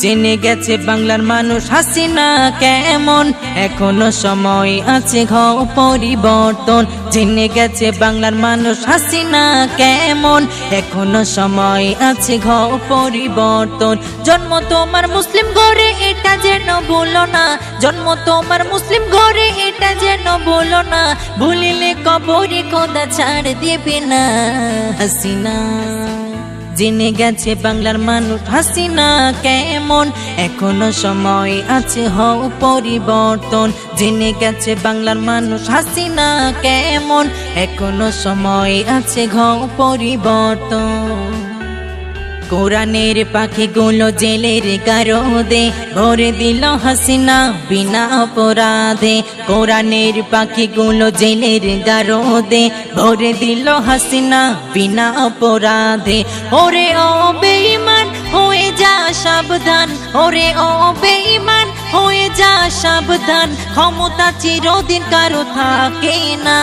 জেনে গেছে বাংলার মানুষ হাসিনা কেমন? এখনও সময় আছে ঘ পরিবর্তন। জেনে গেছে বাংলার মানুষ হাসিনা কেমন? এখনও সময় আছে ঘ পরিবর্তন। জন্ম তোমার মুসলিম ঘরে এটা যেন ভুলো না। জন্ম তোমার মুসলিম ঘরে এটা যেন ভুলো না। ভুলিলে কবরে কোদা ছাড় দেবে না হাসিনা। জেনে গেছে বাংলার মানুষ হাসিনা কেমন? এখনও সময় আছে, হও পরিবর্তন। জেনে গেছে বাংলার মানুষ হাসিনা কেমন? এখনও সময় আছে ঘ পরিবর্তন। কোরআনের পাখি গুলো জেলের গারদে ভরে দিল হাসিনা বিনা অপরাধে। কোরআনের পাখি গুলো জেলের গারদে ভরে দিল হাসিনা বিনা অপরাধে। ওরে ও বেঈমান, হয়ে যা সাবধান। ওরে ও বেঈমান, হয়ে যা সাবধান। ক্ষমতা চিরদিন কারও থাকে না।